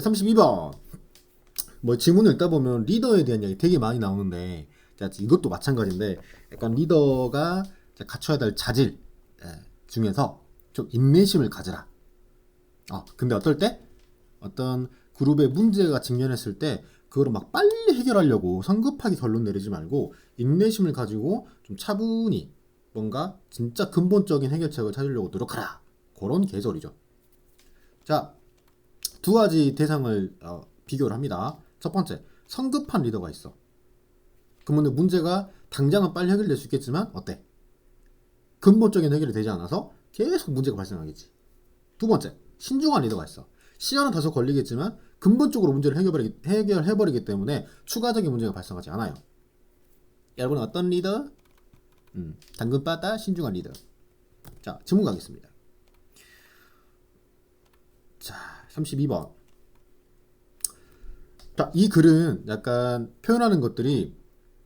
32번. 뭐 지문을 읽다 보면 리더에 대한 이야기 되게 많이 나오는데 자, 이것도 마찬가지인데 약간 리더가 갖춰야 될 자질 예, 중에서 좀 인내심을 가져라. 어, 근데 어떨 때 어떤 그룹의 문제가 직면했을 때 그거를 막 빨리 해결하려고 성급하게 결론 내리지 말고 인내심을 가지고 좀 차분히 뭔가 진짜 근본적인 해결책을 찾으려고 노력하라. 그런 계절이죠. 자, 두 가지 대상을 어, 비교를 합니다. 첫 번째, 성급한 리더가 있어. 그러면 문제가 당장은 빨리 해결될 수 있겠지만 어때? 근본적인 해결이 되지 않아서 계속 문제가 발생하겠지. 두 번째, 신중한 리더가 있어. 시간은 다소 걸리겠지만 근본적으로 문제를 해결해버리기, 해결해버리기 때문에 추가적인 문제가 발생하지 않아요. 여러분 어떤 리더? 음, 당근 빠다 신중한 리더. 자, 질문 가겠습니다. 자, 32번. 자, 이 글은 약간 표현하는 것들이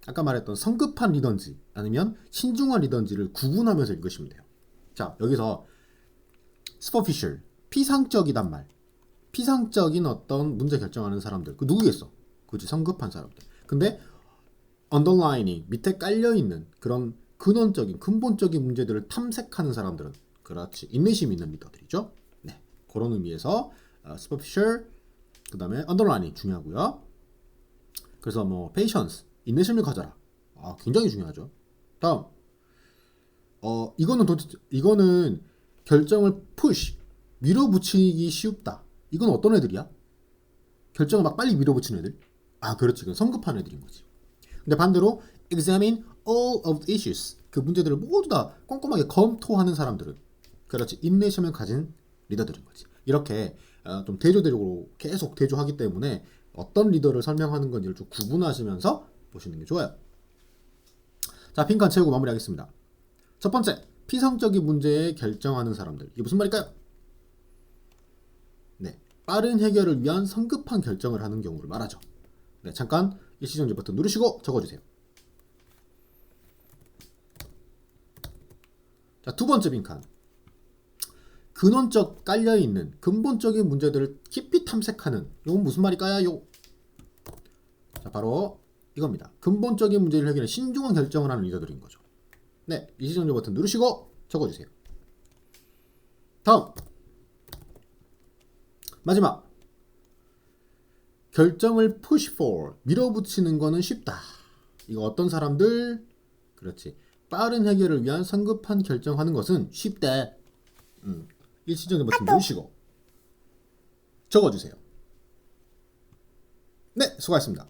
아까 말했던 성급한 리더인지 아니면 신중한 리더인지를 구분하면서 읽으시면 돼요. 자, 여기서 superficial, 피상적이단 말. 피상적인 어떤 문제 결정하는 사람들. 그 누구겠어? 그지 성급한 사람들. 근데 언더라인이 밑에 깔려 있는 그런 근원적인 근본적인 문제들을 탐색하는 사람들은 그렇지 인내심 있는 리더들이죠. 네, 그런 의미에서 어, superficial 그 다음에 underline이 중요하고요. 그래서 뭐 patience 인내심을 가져라. 아, 굉장히 중요하죠. 다음 어 이거는 도대체 이거는 결정을 push 밀어붙이기 쉽다. 이건 어떤 애들이야? 결정을 막 빨리 밀어붙이는 애들? 아, 그렇지. 그건 성급한 애들인 거지. 근데 반대로 examine all of the issues 그 문제들을 모두 다 꼼꼼하게 검토하는 사람들은 그렇지 인내심을 가진 리더들인 거지. 이렇게 어, 좀 대조대조로 계속 대조하기 때문에 어떤 리더를 설명하는 건지를 좀 구분하시면서 보시는 게 좋아요. 자, 빈칸 채우고 마무리하겠습니다. 첫 번째, 피상적인 문제에 결정하는 사람들. 이게 무슨 말일까요? 네, 빠른 해결을 위한 성급한 결정을 하는 경우를 말하죠. 네, 잠깐 일시정지 버튼 누르시고 적어주세요. 자, 두 번째 빈칸. 근원적 깔려있는 근본적인 문제들을 깊이 탐색하는 이건 무슨 말일까요? 자, 바로 이겁니다. 근본적인 문제를 해결해 신중한 결정을 하는 리더들인 거죠. 네, 일시정지 버튼 누르시고 적어주세요. 다음 마지막 결정을 push for 밀어붙이는 거는 쉽다. 이거 어떤 사람들 그렇지 빠른 해결을 위한 성급한 결정하는 것은 쉽대. 음, 일시정지 버튼 누르시고 적어주세요. 네, 수고하셨습니다.